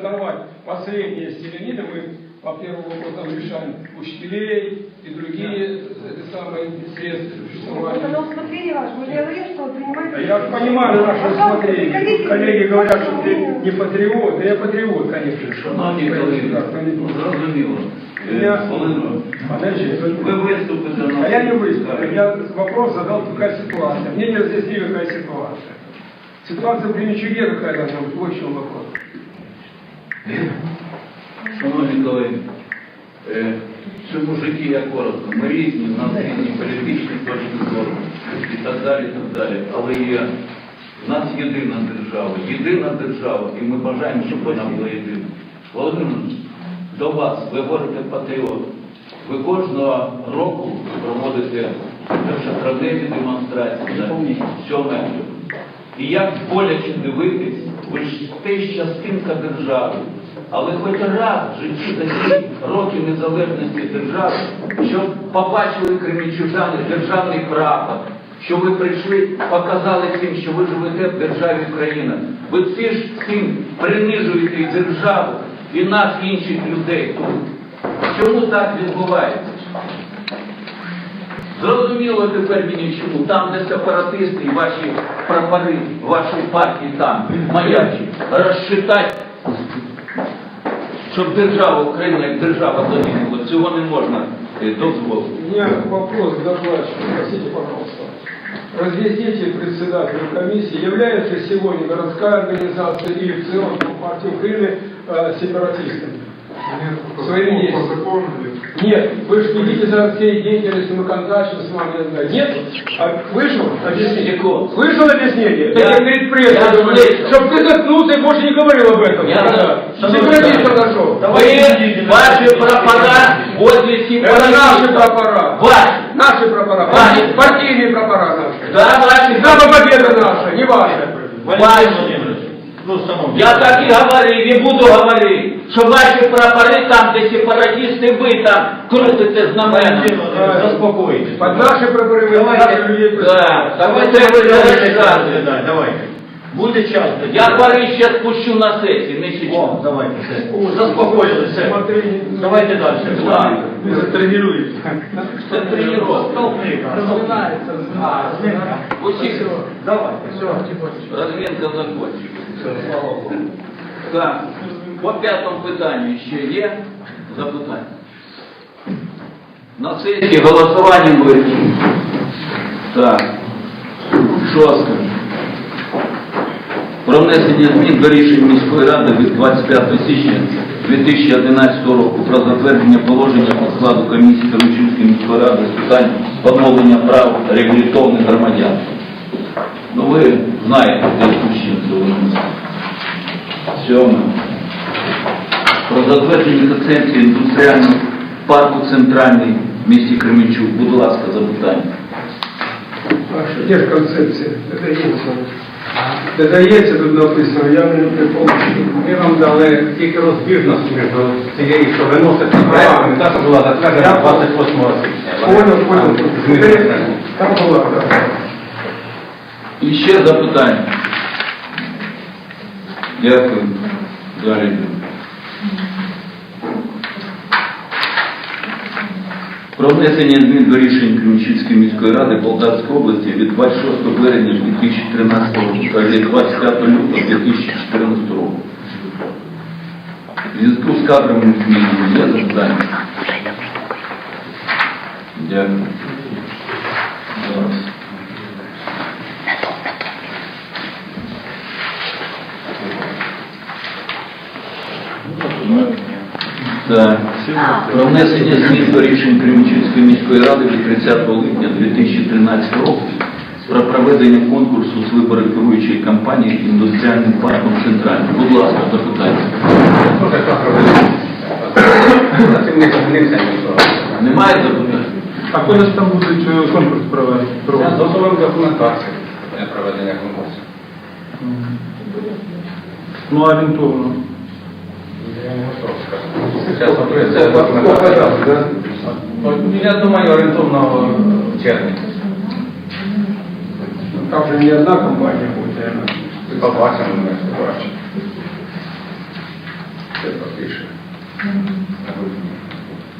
оторвать последние стеленины, мы по первому вопросу решаем учителей и другие это самые средства Это на усмотрение ваше. Что принимаете... Я понимаю наше Пожалуйста, усмотрение. Коллеги говорят, что ты не патриот. Да я патриот, конечно. Шановні колеги, ну, зрозуміло. Я-. Ви виступите на... А я не выступил. Я вопрос задал, какая ситуация. Мне не разъяснили, какая ситуация. Ситуация при Мичуге какая должна быть? Вот в чем вопрос. Шановні колеги, е, в цьому житті я коротко. Ми різні, в нас різні політичні точки зору і так далі, і так далі. Але є в нас єдина держава, єдина держава, і ми бажаємо, щоб вона була єдина. Володимир, до вас, ви говорите патріот. Ви кожного року проводите першотравневі демонстрації на 7 І як боляче дивитись, ви ж теж частинка держави. Але хоч раз в житті за ці роки незалежності держави, щоб побачили кремічужани державний прапор, що ви прийшли, показали всім, що ви живете в державі Україна. Ви всі ж цим принижуєте і державу, і нас, і інших людей. Чому так відбувається? Зрозуміло тепер мені чому. Там, де сепаратисти і ваші прапори вашої партії там маячі, розчитати, щоб держава Україна як держава загинула. Цього не можна е, дозволити. У меня вопрос к докладчику. Простите, пожалуйста. Разъясните председателю комиссии, является сегодня городская организация или в целом партия Украины э, сепаратистами? Своим есть. По закону Нет, вы же следите за всей деятельностью, мы контактим с вами. Нет? А вышел объяснение? Секунду. Вышел объяснение? Я- Я, перед прессой я говорю, слышал. чтоб ты заткнулся и больше не говорил об этом. Я Да. за- Сепаратист подошел. Ви ваші прапора возле Это сепаратистів. наши прапора. Ваші. Наши прапора. Ваши. Партийные прапора наши. Да, ваші. Слава победа наша, не ваша. Ваші. Я так и говорив, і буду говорити, що ваші прапори там, де сепаратисти, ви там крутите знамена. Заспокойтесь. Под наши прапори вы людей Да, давайте вы розказуєте. Давайте. Буде час. Я пари ще спущу на сесії, не О, сейчас. давайте, все. Заспокоїлися, все. Смотри, Давайте далі. Да. Ви затренуєте. Це тренировка. Усіх Давайте. розмінка закончить. Так, по п'ятому питанню ще є запитання. На сесії голосуванням вирішено. Так, шосте. Про внесення змін до рішень міської ради від 25 січня 2011 року про затвердження положення по складу комісії Каручинської міської ради з питань поновлення прав реабілітованих громадян. Ну ви знаєте, де Кущенко у нас. Сьоме. Про затвердження концепції індустріального парку центральний в місті Кременчук. Будь ласка, запитання. Где же концепция? Додається. Додається тут написано, я не помню. Ми вам дали тільки розбіжність між цією, що виноситься проєктом, та, що була затверджена 28 січня. Понял, понял. Там була, да. І ще запитання. Дякую. Далі. Про внесення змін до рішень Кременчуцької міської ради Полтавської області від 26 березня 2013 року та від 25 лютого 2014 року. В зв'язку з кадровими змінами є запитання? Дякую. Зараз. Так. Про внесення змін до рішень Кременчуцької міської ради від 30 липня 2013 року про проведення конкурсу з вибору керуючої компанії індустріальним парком «Центральний». Будь ласка, запитання. Що таке проведення? За цим не змінився нічого. Немає запитань? А коли ж там будуть е, конкурс проводити? Готовим документацію для проведення конкурсу. Ну, орієнтовно. Я не готов сказати. Зараз готується документація. Ну, Я думаю, орієнтовно в червні. Там же не одна компания будет, наверное. Побачимо, ми побачимо.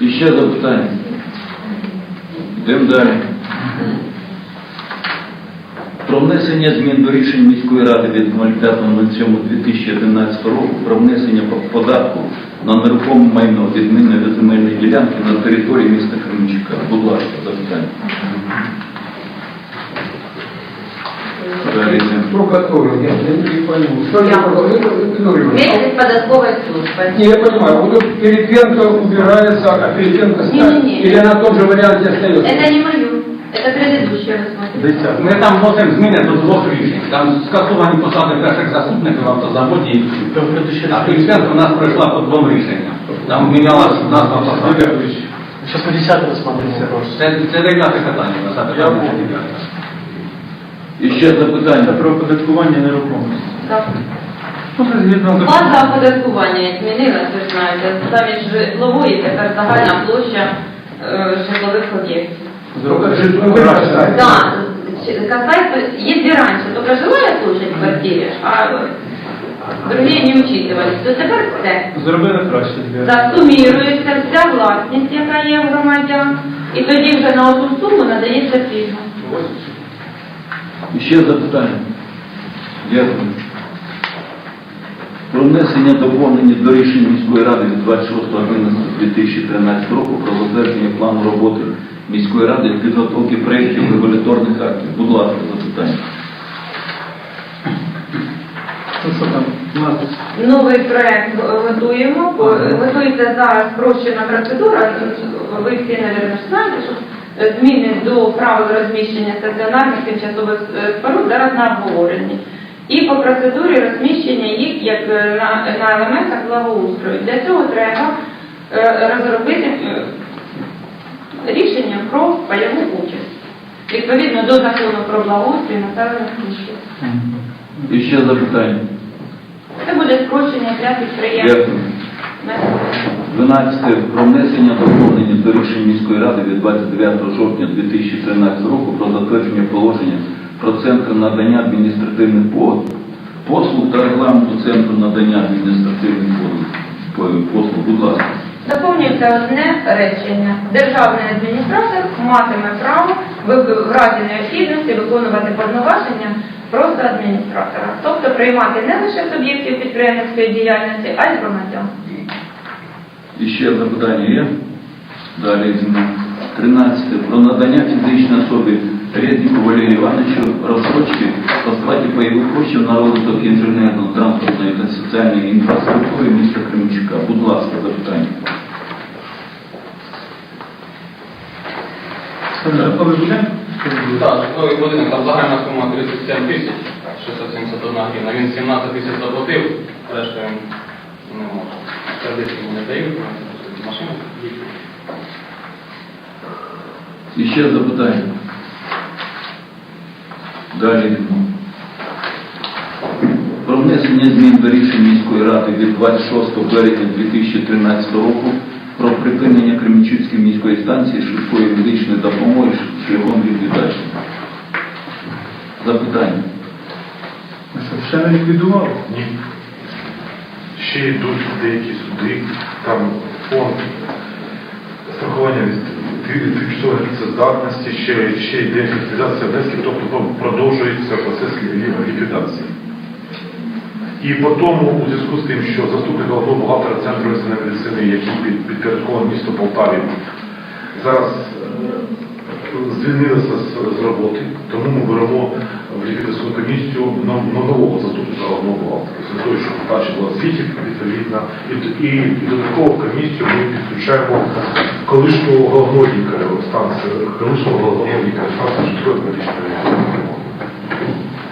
І ще запитання. Йдемо далі. Про внесення змін до рішень міської ради від 05.07.2011 року про внесення по- податку на нерухоме майно відмінної від земельної ділянки на території міста Кременчука. Будь ласка, запитання. Далі йдемо. Про который, я я не пойму. Что Я. это такое? Это- ну, Юрий, Вместе с податковой службой. Не, я понимаю, вот Перепенко убирается, а Перепенко ставит. Не-не-не. Или на том же варианте остается? Это не мое, это предыдущее рассмотрение. Десять. Ми там вносимо зміни до двох рішень. Там скасовані посади перших заступників в автозаводі. і А Піліпенко у нас пройшла по двом рішенням. Там мінялась назва посади. Сейчас мы 10 рассматриваем вопрос. Це, це дев'яте питання, у нас, а питання вже дев'яте. І ще Це запитання. про оподаткування нерухомості. Так. Ну, це згідно закону. База оподаткування змінилась, ви ж знаєте, замість житлової тепер загальна площа е, житлових об'єктів. Житловые. Да, касается, если раньше только жилая площадь в квартире, а другие не учитывались, то тепер все. Зробили краще. Засумірується вся власність, яка є в громадян, і тоді вже на одну суму надається пільга. І ще запитання. Дякую. Про внесення доповнення до рішень міської ради від 26.11.2013 року про затвердження плану роботи міської ради з підготовки проєктів регуляторних актів. Будь ласка, запитання. Новий проект готуємо. Готується зараз спрощена процедура. Ви всі, мабуть, знаєте, що зміни до правил розміщення стаціонарних тимчасових споруд зараз на обговоренні. І по процедурі розміщення їх як на, на елементах благоустрою. Для цього треба е, розробити е, рішення про пайову участь. Відповідно до закону про благоустрій населених пунктів. І ще запитання. Це буде спрощення для підприємств. 12. Про внесення доповнення до рішень міської ради від 29 жовтня 2013 року про затвердження положення про центр надання адміністративних по- послуг та регламенту центру надання адміністративних послуг. Будь ласка. Доповнюється одне речення. Державний адміністратор матиме право в, разі необхідності виконувати повноваження просто адміністратора, тобто приймати не лише суб'єктів підприємницької діяльності, а й громадян. І ще запитання є? Далі 13. Про надання фізичній особі Резніку Валерію Івановичу розсрочки по сплаті пайових коштів на розвиток інженерно-транспортної та соціальної інфраструктури міста Кременчука. Будь ласка, запитання. Так, житловий будинок, там загальна сума 37 тисяч 671 гривна. Він 17 тисяч заплатив, решта він не може. Кредит йому не дають, машину. І ще запитання. Далі. Про внесення змін до рішень міської ради від 26 березня 2013 року про припинення Кременчуцької міської станції швидкої медичної допомоги шляхом ліквідації. Запитання. Ну що, ще не ліквідували? Ні. Ще йдуть деякі суди, там фонд страхування від від працездатності, ще, ще йде ліквідація внесків, тобто продовжується процес ліквідації. І по тому, у зв'язку з тим, що заступник головного бухгалтера Центру екстренної медицини, який під- підпорядкований місто Полтаві, зараз е, звільнилися з, з роботи, тому ми беремо в ліквідаційну комісію нового заступника головного бухгалтера. Після того, що побачила звітів, відповідно, і, і, і додатково комісію ми підключаємо колишнього головного лікаря станції, колишнього головного лікаря станції житлової медичної.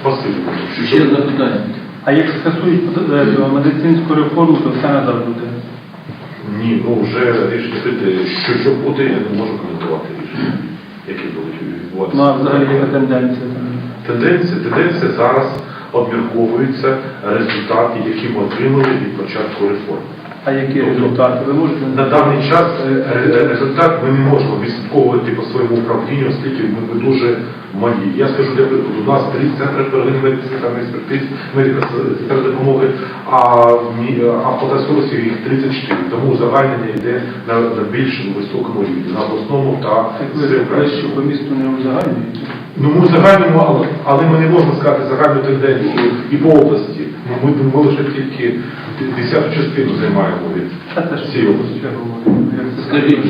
Василь. Ще запитання. А як скасують е, медицинську реформу, то все назад буде. Ні, ну вже рішення прийти, що, що буде, я не можу коментувати рішення, які будуть відбуватися. Ну, а взагалі яка тенденція? Тенденція, тенденція зараз обмірковується результати, які ми отримали від початку реформи. А які результати? Ви можете На даний час е, результат ми не можемо відслідковувати по своєму управлінню, оскільки ми, дуже малі. Я скажу, для прикладу, у нас 30 центрів первинної медицини та експертиз, медико-сестер допомоги, а, в Полтавській області їх 34. Тому узагальнення йде на, на більш високому рівні, на обласному та Так ви говорите, що по місту не узагальнюєте? Ну, ми загальному, але, але ми не можемо сказати загальну тенденцію і по області. Ну, Ми, ми, лише тільки десяту частину займаємо від цієї області. Скажіть?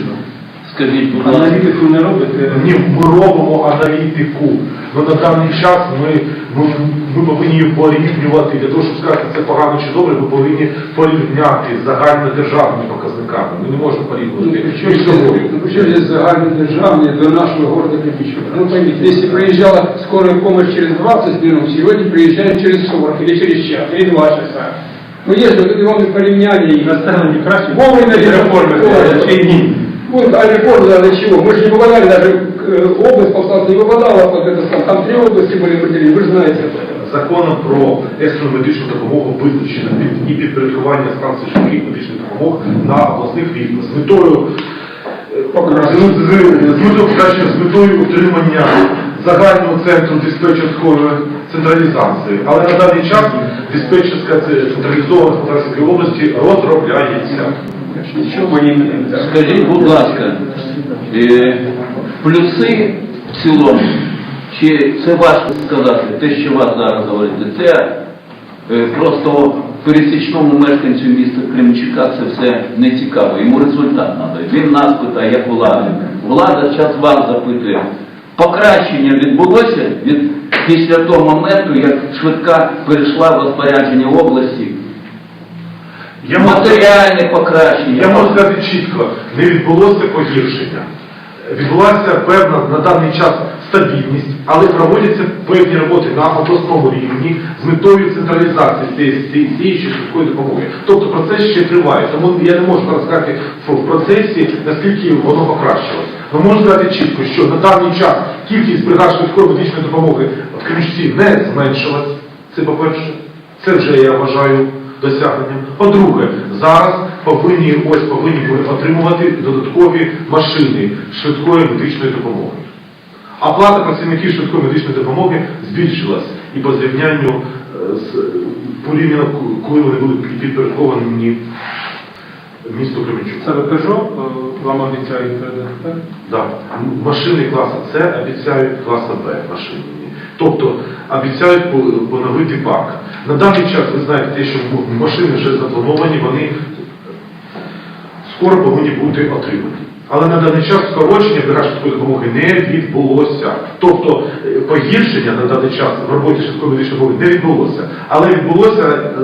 Скажіть, будь ласка, Аналітику не робите? Ні, ми робимо аналітику. Ну на даний час ми, ми, ми повинні її порівнювати для того, щоб сказати, це погано чи добре, ми повинні порівняти з загальнодержавними показниками. Ми не можемо порівнювати між собою. Ну, причем здесь загальнодержавные до нашего города Кирпичева? Ну, поймите, если проезжала скорая помощь через 20 минут, сегодня приезжает через 40 или через час, или 2 часа. Ну, есть вот эти вам порівняння. Населення краще? Вовремя реформи Ой, чи ні? Вот, а реформа для чего? Мы же не попадали, даже э, область Полтава не попадала под это сам. Там три области были поделены, вы же знаете об этом. Законом про екстрену медичну допомогу визначено під- і підпорядкування станцій швидких медичних допомог на обласних рівнях з метою е, з- з- з метою покращення, з метою утримання загального центру диспетчерської централізації. Але на даний час диспетчерська це- централізована в Полтавській області розробляється. Скажіть, будь ласка, е, плюси в цілому, чи це важко сказати, те, що вас зараз говорите, це е, просто пересічному мешканцю міста Кремчука це все не цікаво, йому результат треба. Він нас питає, як влади. Влада зараз вас запитує. Покращення відбулося від після того моменту, як швидка перейшла в розпорядження області. Я можу- Матеріальне покращення. Я можу сказати чітко, не відбулося погіршення. Відбулася певна на даний час стабільність, але проводяться певні роботи на обласному рівні з метою централізації цієї, цієї, швидкої допомоги. Тобто процес ще триває, тому я не можу зараз сказати в в процесі, наскільки воно покращилось. Но можу сказати чітко, що на даний час кількість бригад швидкої медичної допомоги в Кремчуці не зменшилась. Це по-перше, це вже я вважаю досягненням. По-друге, зараз повинні ось повинні були отримувати додаткові машини швидкої медичної допомоги. А плата працівників швидкої медичної допомоги збільшилась і по зрівнянню е, з порівняно, коли вони були підпорядковані місту Кременчук. Це ви Peugeot, е, вам обіцяють передати, так? Да. Машини класу С обіцяють класу Б машини. Тобто обіцяють поновити парк. На даний час ви знаєте, те, що машини вже заплановані, вони скоро повинні бути отримані. Але на даний час скорочення швидкої допомоги не відбулося. Тобто е, погіршення на даний час в роботі швидкої медичної допомоги не відбулося. Але відбулося е,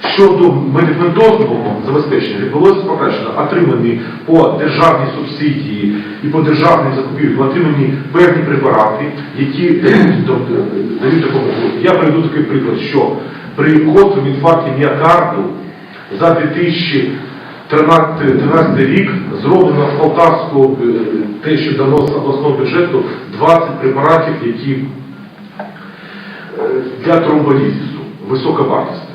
щодо медикаментозного забезпечення відбулося покращено. Отримані по державній субсидії і по державним закупівлям отримані певні препарати, які дають допомогу. Я приведу такий приклад, що при гострому інфаркті міокарду за 2013 рік зроблено з Полтавського е, те, що дано з обласного бюджету 20 препаратів, які е, для тромболізису, високовартісних. Е,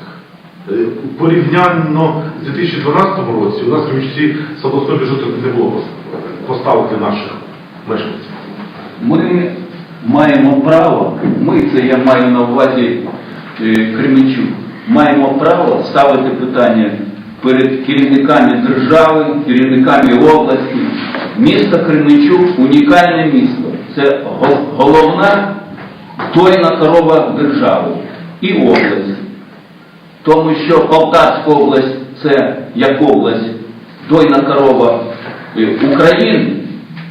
Порівняно з 2012 році у нас в з обласного бюджету не було пос- поставок для наших мешканців. Ми маємо право, ми це я маю на увазі е, Кременчук, маємо право ставити питання перед керівниками держави, керівниками області. Місто Кременчук унікальне місто. Це головна дойна корова держави і область. Тому що Полтавська область це як область дойна корова е, України,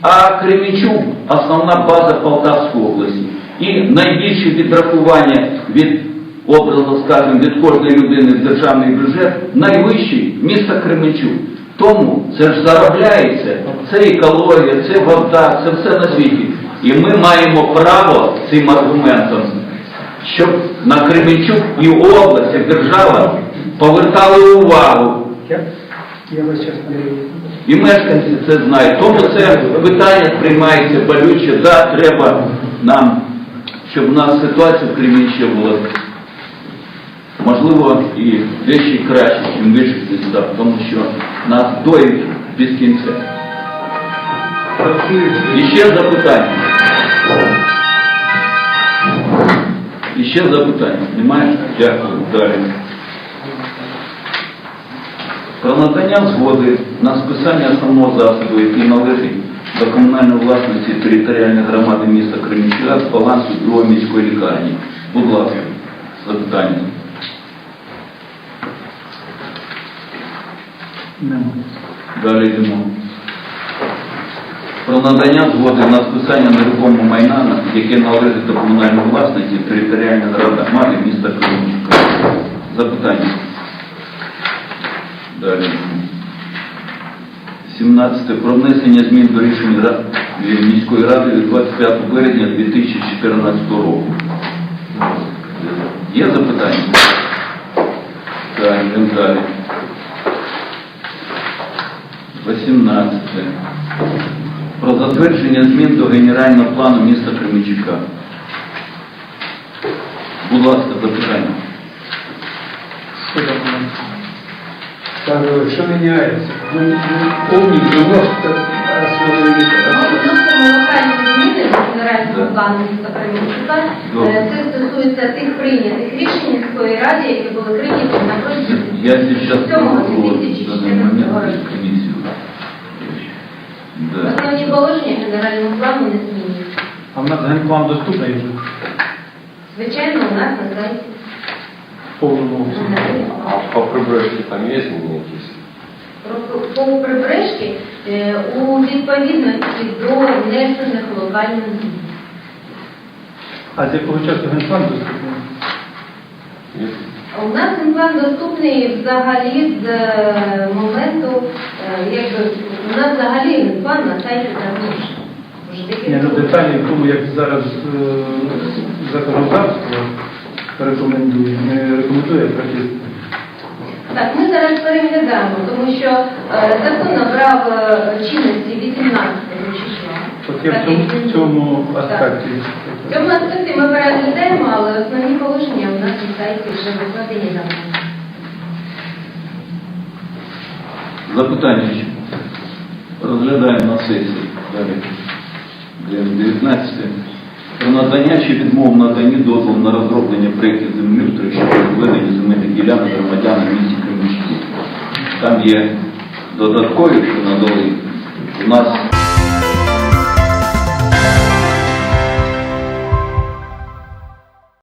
а Кременчук основна база Полтавської області. І найбільше відрахування від образно скажемо, від кожної людини в державний бюджет найвищий місто Кременчук. Тому це ж заробляється, це екологія, це вода, це все на світі. І ми маємо право цим аргументом щоб на Кременчук і область, як держава повертали увагу. Я, я вас сейчас не І мешканці це знають. Тому це питання сприймається болюче. Да, треба нам, щоб у нас ситуація в Кременчуці була можливо. і дещо краще, ніж в інших містах, тому що нас доїть без кінця. І ще запитання. Ще запитання. Немає? Дякую. Далі. Про надання згоди на списання основного засобу, який належить до комунальної власності територіальної громади міста Кременчуга з балансу другої міської лікарні. Будь ласка, запитання. Далі йдемо. Про надання згоди на списання нерухомого майна, яке належить до комунальної власності територіальної громади міста Кременчука. Запитання. Далі. 17. Про внесення змін до рішення міської ради від 25 березня 2014 року. Є запитання? Так, йдемо далі. 18 Про затвердження змін до генерального плану міста Кременчука. Будь ласка, запитання. Що там? Так, э, что меняется? Ну, ну, помните, у нас это основные Вносимо локальні зміни до генерального плану міста Кременчука. Добре. Е, Це стосується тих прийнятих рішень міської ради, які були прийняті на протязі Я сейчас цього вот, в данный момент 2014 року. Основні положення генерального плану не змінюються. А в нас генплан доступний вже Звичайно, у нас на сайті. в повному обсязі. А по прибрежке там есть зміни якісь? Про- По прибережки е, у відповідності до внесених локальних змін. А з якого часу генплан доступний? Є? У нас генплан доступний взагалі з е, моменту, е, якби у нас взагалі генплан на сайті Ні, ну деталі в тому, як зараз е, законодавство рекомендує, не рекомендує практично. Так, ми зараз переглядаємо, тому що закон набрав чинності 18 числа. От я в цьому, в цьому. Аспекті. В цьому аспекті ми переглядаємо, але основні положення сайті вже викладені. Запитання. Розглядаємо на сесії. Далі. 19. Про надання чи відмову наданні дозволу на розроблення проєктів землеустрою щодо відведення земельних ділянок громадянам місті Кременчуку. Там є додаткові, що надали. У нас